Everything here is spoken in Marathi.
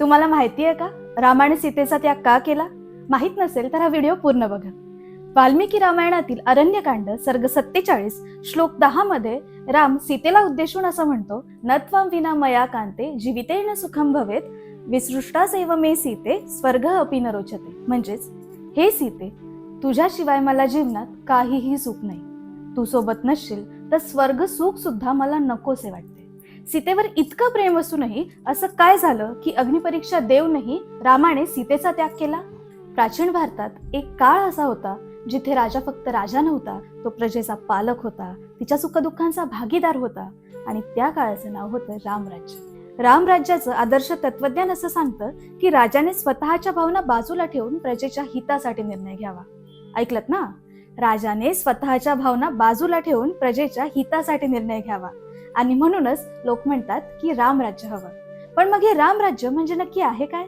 तुम्हाला माहिती आहे का? रामाने सीतेचा त्याग का केला? माहीत नसेल तर हा व्हिडिओ पूर्ण बघा. वाल्मिकी रामायणातील अरण्यकांड सर्ग सत्तेचाळीस श्लोक दहा मध्ये राम सीतेला उद्देशून असं म्हणतो नत्वाम विना मया कांते जीवितेन सुखम भवेत विसृष्टासेव मे सीते स्वर्ग अपि न रोचते. म्हणजेच हे सीते तुझ्याशिवाय मला जीवनात काहीही सुख नाही. तू सोबत नसशील तर स्वर्ग सुख सुद्धा मला नकोसे वाटते. सीतेवर इतकं प्रेम असूनही असं काय झालं की अग्निपरीक्षा देऊनही रामाने सीतेचा त्याग केला? प्राचीन भारतात एक काळ असा होता जिथे राजा फक्त राजा नव्हता तो प्रजेचा पालक होता तिच्या सुखदुःखांचा भागीदार होता आणि त्या काळाचं नाव होतं रामराज्य. रामराज्याचं आदर्श तत्वज्ञान असं सांगतं की राजाने स्वतःच्या भावना बाजूला ठेवून प्रजेच्या हितासाठी निर्णय घ्यावा. ऐकलत ना? राजाने स्वतःच्या भावना बाजूला ठेवून प्रजेच्या हितासाठी निर्णय घ्यावा. आणि म्हणूनच लोक म्हणतात की रामराज्य हवं. पण मग हे रामराज्य म्हणजे नक्की आहे काय?